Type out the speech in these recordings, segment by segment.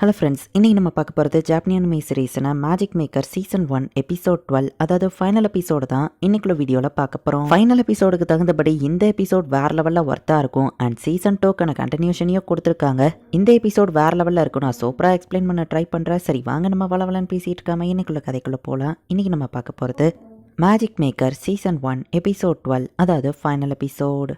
Hello friends இன்னைக்கு நம்ம பார்க்க போகிறது ஜாப்பனியன் மே சீரீஸ்னா Magic Maker season one episode twelve அதாவது ஃபைனல் எபிசோடு தான் இன்னைக்குள்ள வீடியோவில் பார்க்க போகிறோம் ஃபைனல் எபிசோடுக்கு தகுந்தபடி இந்த எபிசோட் வேற லெவலில் ஒர்த்தாக இருக்கும். அண்ட் சீசன் டோக்கான கண்டினியூஷனையும் கொடுத்துருக்காங்க. இந்த எபிசோட் வேற லெவலில் இருக்கும். நான் சூப்பராக எக்ஸ்பிளைன் பண்ண ட்ரை பண்ணுறேன் சரி வாங்க நம்ம வளவலன்னு பேசிகிட்டு இருக்காம இன்னைக்குள்ள கதைக்குள்ளே போகலாம் இன்றைக்கி நம்ம பார்க்க போகிறது Magic Maker season one episode twelve அதாவது ஃபைனல் எபிசோடு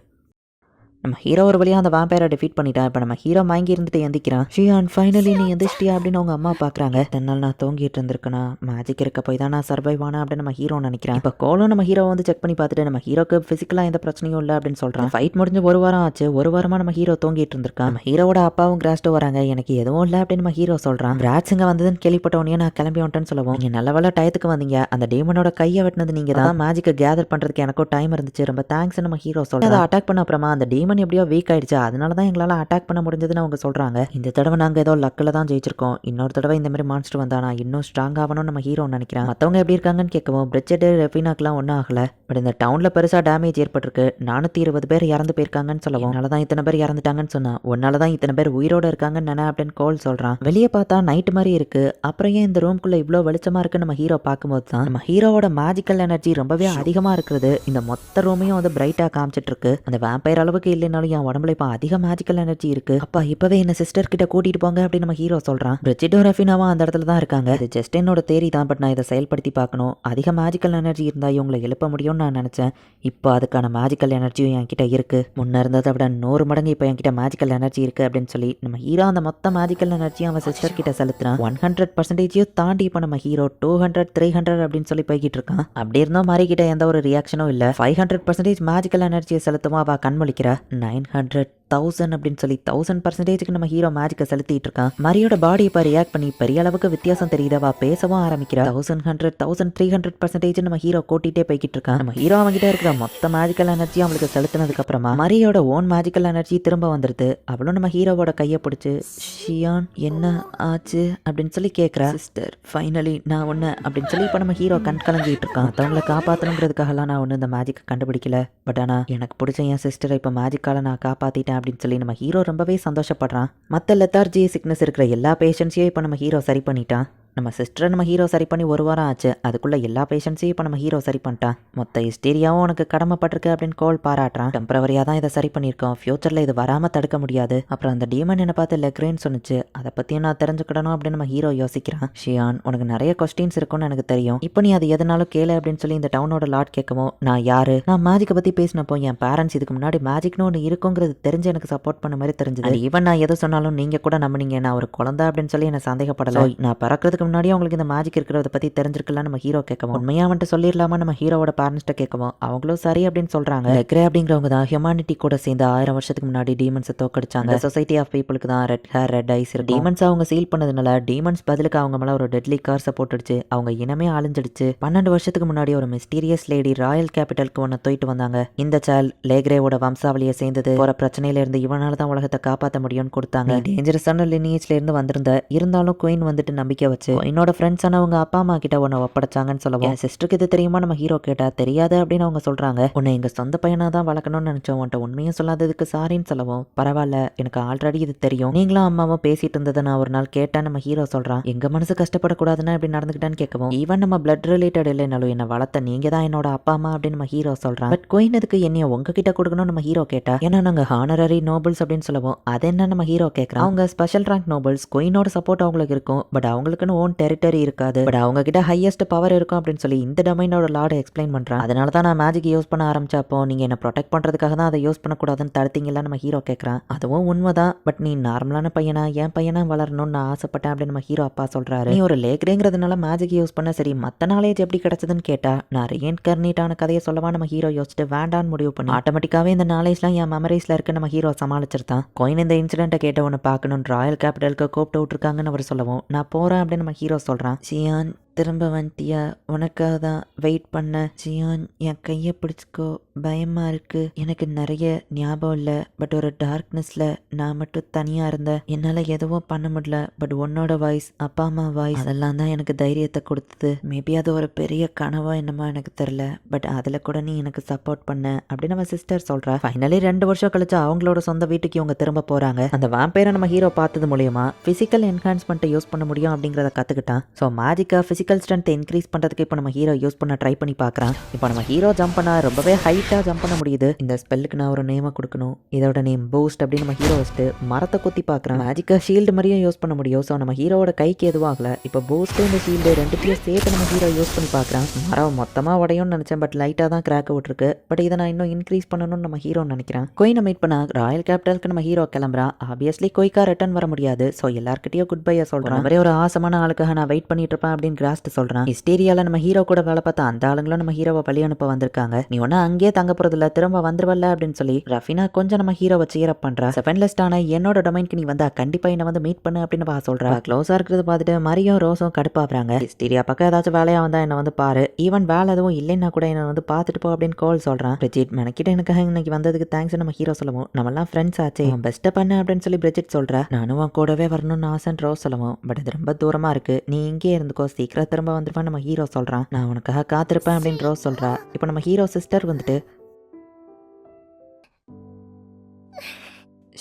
நம்ம ஹீரோ ஒரு வழியாக அந்த வாம்பேரை டிஃபீட் பண்ணிட்டான் இப்போ நம்ம ஹீரோ வாங்கி இருந்துட்டு எந்திக்கிறான். ஷியான் ஃபைனலி நீ எந்திரிச்சிட்டியா அப்படின்னு அவங்க அம்மா பார்க்குறாங்க தென்னால் நான் தூங்கிட்டு இருந்திருக்கேனா? மேஜிக் இருக்க போய் தான் நான் சர்வைவ் ஆனா அப்படின்னு நம்ம ஹீரோ நினைக்கிறேன். இப்போ கோலும் நம்ம ஹீரோ வந்து செக் பண்ணி பார்த்துட்டு நம்ம ஹீரோக்கு ஃபிசிக்கலாக எந்த பிரச்சனையும் இல்லை அப்படின்னு சொல்கிறான் ஃபைட் முடிஞ்சு ஒரு வாரம் ஆச்சு. ஒரு வாரமாக நம்ம ஹீரோ தூங்கிட்டு இருந்திருக்கான். நம்ம ஹீரோட அப்பாவும் கிராஸ்ட்டு வராங்க. எனக்கு எதுவும் இல்லை அப்படின்னு நம்ம ஹீரோ சொல்கிறான் கிராட்ஸ் இங்கே வந்ததுன்னு கேள்விப்பட்டவனே நான் கிளம்பி வந்துட்டேன்னு சொல்லுவோம். நீங்கள் நல்ல வேலை டயத்துக்கு வந்தீங்க. அந்த டேமனோட கையை வெட்டினது நீங்கள் தான் மேஜிக்கை கேதர் பண்ணுறதுக்கு எனக்கும் டைம் இருந்துச்சு. ரொம்ப தேங்க்ஸ் நம்ம ஹீரோ சொல்கிறேன் அதை அட்டாக் பண்ண அப்புறமா அந்த டீமன் எப்படியோ வீக் ஆயிடுச்சு? அதனால தான் எங்களால் அட்டாக் பண்ண முடிஞ்சதுன்னு அவங்க சொல்கிறாங்க இந்த தடவை நாங்கள் ஏதோ லக்கில் தான் ஜெயிச்சிருக்கோம். இன்னொரு தடவை இந்த மாதிரி மான்ஸ்டர் வந்தா நான் இன்னும் ஸ்ட்ராங் ஆகணும்னு நம்ம ஹீரோ நினைக்கிறேன். மற்றவங்க எப்படி இருக்காங்கன்னு கேட்கவும் பிரிட்ஜெட் ரெஃபினாக்கெலாம் ஒன்றும் ஆகலை. பட் இந்த டவுனில் பெருசாக டேமேஜ் ஏற்பட்டிருக்கு. நானூற்றி இருபது பேர் இறந்து போயிருக்காங்கன்னு சொல்லவும் அதனால தான் இத்தனை பேர் இறந்துட்டாங்கன்னு சொன்னா உன்னால தான் இத்தனை பேர் உயிரோட இருக்காங்கன்னு நினை அப்படின்னு கோல் சொல்கிறான் வெளியே பார்த்தா நைட்டு மாதிரி இருக்கு. அப்புறம் ஏன் இந்த ரூம்குள்ளே இவ்வளோ வெளிச்சமாக இருக்குன்னு நம்ம ஹீரோ பார்க்கும்போது தான் நம்ம ஹீரோவோட மேஜிக்கல் எனர்ஜி ரொம்பவே அதிகமாக இருக்கிறது. இந்த மொத்த ரூமையும் வந்து பிரைட்டாக காமிச்சிட்டு இருக்கு. அந்த வேம்பயர் அளவுக்கு இல்லைனாலும் என் உடம்புல இப்போ அதிக மேஜிக்கல் எனர்ஜி இருக்கு. அப்பா இப்பவே என்ன சிஸ்டர் கிட்ட கூட்டிட்டு போங்க அப்படின்னு நம்ம ஹீரோ சொல்றான். பிரிட்ஜிட்டும் ரஃபினாவும் அந்த இடத்துல தான் இருக்காங்க. இது ஜஸ்ட் என்னோட தேரி தான் பட் நான் இதை செயல்படுத்தி பார்க்கணும். அதிக மேஜிக்கல் எனர்ஜி இருந்தா இவங்களை எழுப்ப முடியும்னு நான் நினைச்சேன். இப்போ அதுக்கான மேஜிக்கல் எனர்ஜியும் என்கிட்ட இருக்கு. முன்ன இருந்ததை விட நூறு மடங்கு இப்போ என்கிட்ட மேஜிக்கல் எனர்ஜி இருக்கு அப்படின்னு சொல்லி நம்ம ஹீரோ அந்த மொத்த மேஜிக்கல் எனர்ஜியும் அவன் சிஸ்டர் கிட்ட செலுத்துறான். ஒன் ஹண்ட்ரட் பர்சன்டேஜையும் தாண்டி இப்போ நம்ம hero two hundred three hundred அப்படின்னு சொல்லி போய்கிட்டு இருக்கான். அப்படி இருந்தோம் மாறி கிட்ட எந்த ஒரு ரியாக்ஷனும் இல்லை. ஃபைவ் ஹண்ட்ரட் பர்சன்டேஜ் மேஜிக்கல் எனர்ஜியை செலுத்துமா அவள் கண்மொழிக்கிறா. நைன் ஹண்ட்ரட் தௌசண்ட் அப்படின்னு சொல்லி தௌசண்ட் பர்சன்டேஜுக்கு நம்ம ஹீரோ மேஜிக்கை செலுத்திட்டு இருக்கான். மரியோட பாடி இப்போ ரியாக்ட் பண்ணி பெரிய அளவுக்கு வித்தியாசம் தெரியுதவா பேசவும் ஆரம்பிக்கிறா. Thousand hundred thousand three hundred percentage நம்ம ஹீரோ கூட்டிகிட்டே போய்கிட்டு இருக்கான். நம்ம ஹீரோ அவங்ககிட்ட இருக்கிற மொத்த மேஜிக்கல் எனர்ஜி அவளுக்கு செலுத்தினதுக்கு அப்புறமா மரியோட ஓன் மேஜிக்கல் எனர்ஜி திரும்ப வந்துருது. அவளும் நம்ம ஹீரோவோட கையை பிடிச்சி ஷியான் என்ன ஆச்சு? அப்படின்னு சொல்லி கேட்குறா சிஸ்டர் ஃபைனலி நான் ஒன்று அப்படின்னு சொல்லி இப்போ நம்ம ஹீரோ கண் கலங்கிட்டு இருக்கான். மற்றவங்களை காப்பாற்றணுங்கிறதுக்காகலாம் நான் ஒன்றும் இந்த மேஜிக்கை கண்டுபிடிக்கல. பட் ஆனால் எனக்கு பிடிச்ச என் சிஸ்டரை இப்போ மேஜிக்கால நான் காப்பாற்றிட்டேன் அப்படின்னு சொல்லி நம்ம ஹீரோ ரொம்பவே சந்தோஷப்படுறான். மற்ற லெத்தார்ஜி சிக்னஸ் இருக்கிற எல்லா பேஷண்ட்ஸையும் இப்போ நம்ம ஹீரோ சரி பண்ணிட்டான். நம்ம சிஸ்டரை நம்ம ஹீரோ சரி பண்ணி ஒரு வாரம் ஆச்சு. அதுக்குள்ளே எல்லா பேஷண்ட்ஸையும் இப்போ நம்ம ஹீரோ சரி பண்ணிட்டான். மொத்த ஹிஸ்டீரியாவும் உனக்கு கடமைப்பட்டிருக்கு அப்படின்னு கோல் பாராட்டுறான். டெம்பரவரியாக தான் இதை சரி பண்ணியிருக்கோம். ஃப்யூச்சரில் இது வராமல் தடுக்க முடியாது. அப்புறம் அந்த டீமன் என்னை பார்த்து லெக்ரேன்னு சொன்னுச்சு. அதை பற்றியும் நான் தெரிஞ்சுக்கிடணும் அப்படின்னு நம்ம ஹீரோ யோசிக்கிறான். ஷியான் உனக்கு நிறைய கொஸ்டின்ஸ் இருக்கும்னு எனக்கு தெரியும். இப்போ நீ அது எதனாலும் கேளு அப்படின்னு சொல்லி இந்த டவுனோட லாட் கேட்கவும் நான் யாரு? நான் மேஜிக்கை பற்றி பேசினப்போ என் பேரண்ட்ஸ் இதுக்கு முன்னாடி மேஜிக்னு ஒன்று இருக்குங்கிறது தெரிஞ்சு எனக்கு சப்போர்ட் பண்ண மாதிரி தெரிஞ்சது. ஈவன் நான் எது சொன்னாலும் நீங்கள் கூட நம்பினீங்க. நான் ஒரு குழந்தை அப்படின்னு சொல்லி என்ன சந்தேகப்படலை. நான் பிறக்கிறதுக்கு முன்னாடியே உங்களுக்கு இந்த மேஜிக் இருக்கிறத பற்றி தெரிஞ்சிருக்கலாம். நம்ம ஹீரோ கேட்கவும். உண்மையாக வந்துட்டு சொல்லிடலாமா நம்ம ஹீரோவோட பேரண்ட்ஸ்ட்ட கேட்கவும். அவங்களும் சரி அப்படின்னு சொல்கிறாங்க லெக்ரே அப்படிங்கிறவங்க தான் ஹியூமானிட்டி கூட சேர்ந்து ஆயிரம் வருஷத்துக்கு முன்னாடி டீமன்ஸை தோக்கடிச்சாங்க சொசைட்டி ஆஃப் பீப்புளுக்கு தான் red hair red eyes demons அவங்க சீல் பண்ணதுனால டீமன்ஸ் பதிலுக்கு அவங்க மேலே ஒரு டெட்லி கார்ஸை போட்டுடுச்சு. அவங்க இனமே அழிஞ்சிடுச்சு. பன்னெண்டு வருஷத்துக்கு முன்னாடி ஒரு மிஸ்டீரியஸ் லேடி ராயல் கேபிட்டலுக்கு ஒன்று தூக்கிட்டு வந்தாங்க. இந்த சால் லேக்ரேவோட வம்சாவளியை சேர்ந்தது. போற பிரச்சனையில இருந்து இவனால தான் உலகத்தை காப்பாற்ற முடியும்னு கொடுத்தாங்க. டேஞ்சரஸான லினியேஜ்ல இருந்து வந்திருந்த. இருந்தாலும் குயின் வந்துட்டு நம்பிக்கை வச்சு என்னோட ஃப்ரெண்ட்ஸ் அவங்க அப்பா அம்மா கிட்ட உன்னை ஒப்படைச்சாங்கன்னு சொல்லவும் என் சிஸ்டருக்கு இது தெரியுமா? நம்ம ஹீரோ கேட்டா தெரியாது அப்படின்னு அவங்க சொல்றாங்க. உன்னை எங்க சொந்த பையனா தான் வளர்க்கணும்னு நினைச்சோம் உன்ட்ட உண்மையும் சொல்லாததுக்கு சாரின்னு சொல்லவும் பரவாயில்ல எனக்கு ஆல்ரெடி இது தெரியும். நீங்களும் அம்மாவும் பேசிட்டு இருந்ததை நான் ஒரு நாள் கேட்டேன். நம்ம ஹீரோ சொல்றான் எங்க மனசு கஷ்டப்படக்கூடாதுன்னு இப்படி நடந்துக்கிட்டான்னு கேட்கவும் ஈவன் நம்ம பிளட் ரிலேட்டட் இல்லைனாலும் என்ன வளர்த்த நீங்க தான் என்னோட அப்பா அம்மா அப்படின்னு நம்ம ஹீரோ சொல்றான். பட் கோயின் அதுக்கு என்னைய உங்ககிட்ட கொடுக்கணும்னு நம்ம ஹீரோ கேட்டா ஏன்னா நாங்க ஹானரரி நோபல்ஸ் அப்படின்னு சொல்லவும் அது என்ன நம்ம ஹீரோ கேட்கறோம் அவங்க ஸ்பெஷல் ரேங்க் நோபல்ஸ் கோயினோட சப்போர்ட் அவங்களுக்கு இருக்கும். பட் அவங்களுக்குன்னு ஓன் டெரிட்டரி இருக்காது. பட் அவங்க கிட்ட ஹையஸ்ட் பவர் இருக்கும் அப்படின்னு சொல்லி இந்த டொமைனோட லார்டு எக்ஸ்பிளைன் பண்றான். அதனால தான் நான் மேஜிக் யூஸ் பண்ண ஆரம்பிச்சப்போ நீங்க என்ன ப்ரொடெக்ட் பண்றதுக்காக தான் அதை யூஸ் பண்ணக்கூடாதுன்னு தடுத்தீங்களா நம்ம ஹீரோ கேட்கறான் அதுவும் உண்மைதான். பட் நீ நார்மலான பையனா என் பையனா வளரணும்னு நான் ஆசைப்பட்டேன் அப்படின்னு நம்ம ஹீரோ அப்பா சொல்றாரு. நீ ஒரு லேக்ரேங்கிறதுனால மேஜிக் யூஸ் பண்ண சரி மத்த நாலேஜ் எப்படி கிடைச்சதுன்னு கேட்டா நான் ரீஎன்கர்னேட்டான கதையை சொல்லவா நம்ம ஹீரோ யோசிச்சுட்டு வேண்டான்னு முடிவு பண்ணி ஆட்டோமேட்டிக்காவே இந்த நாலேஜ்லாம் என் மெமரிஸ்ல இருக்கு நம்ம ஹீரோ சமாளிச்சிருந்தான் கோயின் இந்த இன்சிடென்ட்டை கேட்ட ஒன்று பார்க்கணும் ராயல் கேபிட்டலுக்கு கூப்பிட்டு விட்டுருக்காங்கன்னு அவர் சொல்லவும் நான் போறேன் அப்படின்னு நம்ம ஹீரோ சொல்றான் சியான் திரும்ப வந்துட்டியா? உனக்காக தான் வெயிட் பண்ண ஜியான் என் கையை பிடிச்சிக்கோ. பயமா இருக்கு. எனக்கு நிறைய ஞாபகம் இல்லை. பட் ஒரு டார்க்னஸ்ல நான் மட்டும் தனியா இருந்தேன். என்னால எதுவும் பண்ண முடியல. பட் உன்னோட வாய்ஸ் அப்பா அம்மா வாய்ஸ் அதெல்லாம் தான் எனக்கு தைரியத்தை கொடுத்தது. மேபி அது ஒரு பெரிய கனவா என்னமோ எனக்கு தெரியல. பட் அதுல கூட நீ எனக்கு சப்போர்ட் பண்ண அப்படின்னு நம்ம சிஸ்டர் சொல்றா. ஃபைனலி ரெண்டு வருஷம் கழிச்சு அவங்களோட சொந்த வீட்டுக்கு இவங்க திரும்ப போறாங்க. அந்த வாம்பேரை நம்ம ஹீரோ பார்த்தது மூலியமா பிசிக்கல் என்ஹான்ஸ்மெண்ட்டை யூஸ் பண்ண முடியும் அப்படிங்கிறத கத்துக்கிட்டான். ஸோ மேஜிக்கா ஃபிசிக்கல் ஸ்ட்ரென்த் இன்க்ரீஸ் பண்ணுறதுக்கு இப்போ நம்ம ஹீரோ யூஸ் பண்ண ட்ரை பண்ணி பார்க்குறான் இப்போ நம்ம ஹீரோ ஜம்ப் பண்ணால் ரொம்பவே ஹைட்டாக ஜம்ப் பண்ண முடியுது. இந்த ஸ்பெல்லுக்கு நான் ஒரு நேமை கொடுக்கணும். இதோட நேம் பூஸ்ட் அப்படின்னு நம்ம ஹீரோ வச்சுட்டு மரத்தை குத்தி பார்க்குறான் மேஜிக்கா ஷீல்டு மாதிரியும் யூஸ் பண்ண முடியும். ஸோ நம்ம ஹீரோட கைக்கு எதுவும் ஆகலை. இப்போ பூஸ்ட்டு இந்த ஷீல்டு ரெண்டுத்தையும் சேர்த்து நம்ம ஹீரோ யூஸ் பண்ணி பார்க்குறான் மரம் மொத்தமாக உடையும்னு நினைச்சேன். பட் லைட்டாக தான் கிராக் விட்டுருக்கு. பட் இதை நான் இன்னும் இன்க்ரீஸ் பண்ணணும்னு நம்ம ஹீரோ நினைக்கிறேன். கொயினை மீட் பண்ண ராயல் கேபிட்டலுக்கு நம்ம ஹீரோ கிளம்புறான். ஆப்வியஸ்லி கொய்க்கா ரிட்டர்ன் வர முடியாது. ஸோ எல்லாருக்கிட்டையும் குட் பையை சொல்கிறேன் ஒரே ஒரு ஆசமான ஆளுக்காக நான் வெயிட் பண்ணிட்டு இருப்பேன் அப்படின்னு லாஸ்ட் சொல்றான். ஹிஸ்டீரியால நம்ம ஹீரோ கூட வேலை பார்த்தா அந்த ஆளுங்களும் நம்ம ஹீரோவை பழி அனுப்ப வந்திருக்காங்க. நீ ஒன்னும் அங்கேயே தங்க போறது இல்ல திரும்ப வந்துருவல்ல அப்படின்னு சொல்லி ரஃபினா கொஞ்சம் நம்ம ஹீரோவை சீரப் பண்றா. செவன் ஆன என்னோட டொமைன்க்கு நீ வந்தா கண்டிப்பா என்ன வந்து மீட் பண்ணு அப்படின்னு பா சொல்றா. க்ளோஸா இருக்கிறது பார்த்துட்டு மரியும் ரோஸும் கடுப்பாகிறாங்க ஹிஸ்டீரியா பக்கம் ஏதாச்சும் வேலையா வந்தா என்ன வந்து பாரு. ஈவன் வேலை எதுவும் இல்லைன்னா கூட என்ன வந்து பார்த்துட்டு போ அப்படின்னு கால் சொல்றான். பிரிஜிட் மெனக்கிட்ட எனக்காக இன்னைக்கு வந்ததுக்கு தேங்க்ஸ் நம்ம ஹீரோ சொல்லவும். நம்மலாம் ஃப்ரெண்ட்ஸ் ஆச்சு. பெஸ்ட்டை பண்ணு அப்படின்னு சொல்லி பிரிஜிட் சொல்றா. நானும் கூடவே வரணும்னு ஆசைன்னு ரோஸ் சொல்லவும். பட் இது ரொம்ப தூரமா இருக்கு. நீ இங்கே இருந்துக்கோ சீக்கிரம் திரும்ப வந்துருவான் நம்ம ஹீரோ சொல்கிறான் நான் உனக்காக காத்திருப்பேன் அப்படின்னு ரோஸ் சொல்கிறா இப்போ நம்ம ஹீரோ சிஸ்டர் வந்துட்டு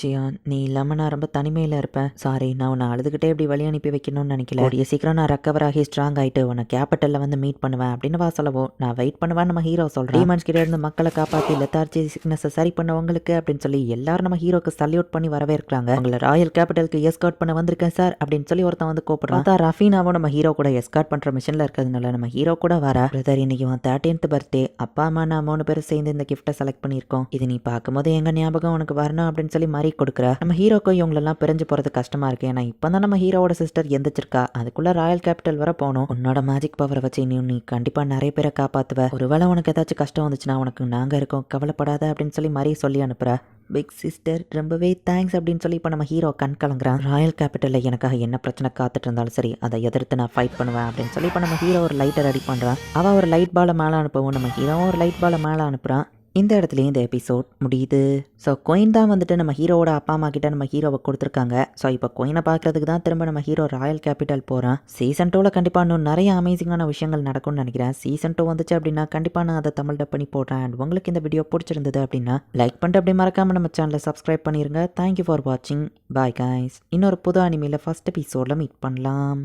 ஷியான் நீ இல்லாமல் நான் ரொம்ப தனிமையில் இருப்பேன். சாரி நான் உன்னை அழுதுகிட்டே இப்படி வழி அனுப்பி வைக்கணும்னு நினைக்கல. கூடிய சீக்கிரம் நான் ரெக்கவர் ஆகி ஸ்ட்ராங் ஆகிட்டு உன்னை கேபிட்டலில் வந்து மீட் பண்ணுவேன் அப்படின்னு வா சொல்லவும் நான் வெயிட் பண்ணுவேன் நம்ம ஹீரோ சொல்கிறேன் டீமன்ஸ் கிட்ட இருந்து மக்களை காப்பாற்றி லெத்தார்ஜி சிக்னஸை சரி பண்ணவங்களுக்கு அப்படின்னு சொல்லி எல்லாரும் நம்ம ஹீரோக்கு சல்யூட் பண்ணி வரவேற்கிறாங்க. உங்களை ராயல் கேபிட்டலுக்கு எஸ்கார்ட் பண்ண வந்திருக்கேன் சார் அப்படின்னு சொல்லி ஒருத்தன் வந்து கூப்பிடுறான். பார்த்தா ரஃபீனாவும் நம்ம ஹீரோ கூட எஸ்கார்ட் பண்ணுற மிஷனில் இருக்கிறதுனால நம்ம ஹீரோ கூட வர. பிரதர் இன்னைக்கு உன் தேர்ட்டீன்த் பர்த்டே அப்பா அம்மா நான் மூணு பேரும் சேர்ந்து இந்த கிஃப்ட்டை செலக்ட் பண்ணியிருக்கோம். இது நீ பார்க்கும்போது எங்க ஞாபகம் உனக்கு வரணும் அப்படின்னு சொல்லி மாதிரி கொடுக்குற. நம்ம ஹீரோக்கும் இவங்களெல்லாம் பிரிஞ்சு போகிறது கஷ்டமா இருக்கு. ஏன்னா இப்போ தான் நம்ம ஹீரோவோட சிஸ்டர் எந்திரிச்சிருக்கா. அதுக்குள்ள ராயல் கேபிட்டல் வர போகணும். உன்னோட மேஜிக் பவரை வச்சு நீ நீ கண்டிப்பாக நிறைய பேரை காப்பாற்றுவ ஒருவேளை உனக்கு ஏதாச்சும் கஷ்டம் வந்துச்சுன்னா உனக்கு நாங்கள் இருக்கோம். கவலைப்படாத அப்படின்னு சொல்லி மாதிரி சொல்லி அனுப்புகிற பிக் சிஸ்டர் ரொம்பவே தேங்க்ஸ் அப்படின்னு சொல்லி இப்போ நம்ம ஹீரோ கண் கலங்குறான். ராயல் கேபிட்டலில் எனக்காக என்ன பிரச்சனை காத்துட்டு இருந்தாலும் சரி அதை எதிர்த்து நான் ஃபைட் பண்ணுவேன் அப்படின்னு சொல்லி இப்போ நம்ம ஹீரோ ஒரு லைட்டை ரெடி பண்ணுறான் அவள் ஒரு லைட் பாலை மேலே அனுப்பவும் நம்ம ஹீரோவும் ஒரு லைட் பாலை மேலே அனுப்புகிறான் இந்த இடத்துலையும் இந்த எபிசோட் முடியுது. ஸோ கொயின் தான் வந்துட்டு நம்ம ஹீரோவோட அப்பா அம்மா கிட்ட நம்ம ஹீரோவை கொடுத்துருக்காங்க. ஸோ இப்போ கொயினை பார்க்கறதுக்கு தான் திரும்ப நம்ம ஹீரோ ராயல் கேபிட்டல் போகிறான் சீசன் டூவில் கண்டிப்பாக இன்னும் நிறைய அமேசிங்கான விஷயங்கள் நடக்கும்னு நினைக்கிறேன். சீசன் டூ வந்துச்சு அப்படின்னா கண்டிப்பாக நான் அதை தமிழ் டப் பண்ணி போடுறேன். அண்ட் உங்களுக்கு இந்த வீடியோ பிடிச்சிருந்தது அப்படின்னா லைக் பண்ணிட்டு அப்படி மறக்காமல் நம்ம சேனலை சப்ஸ்கிரைப் பண்ணிடுங்க தேங்க்யூ ஃபார் வாட்சிங் பாய் காய்ஸ் இன்னொரு புது அனிமையில் ஃபஸ்ட் எபிசோடில் மீட் பண்ணலாம்.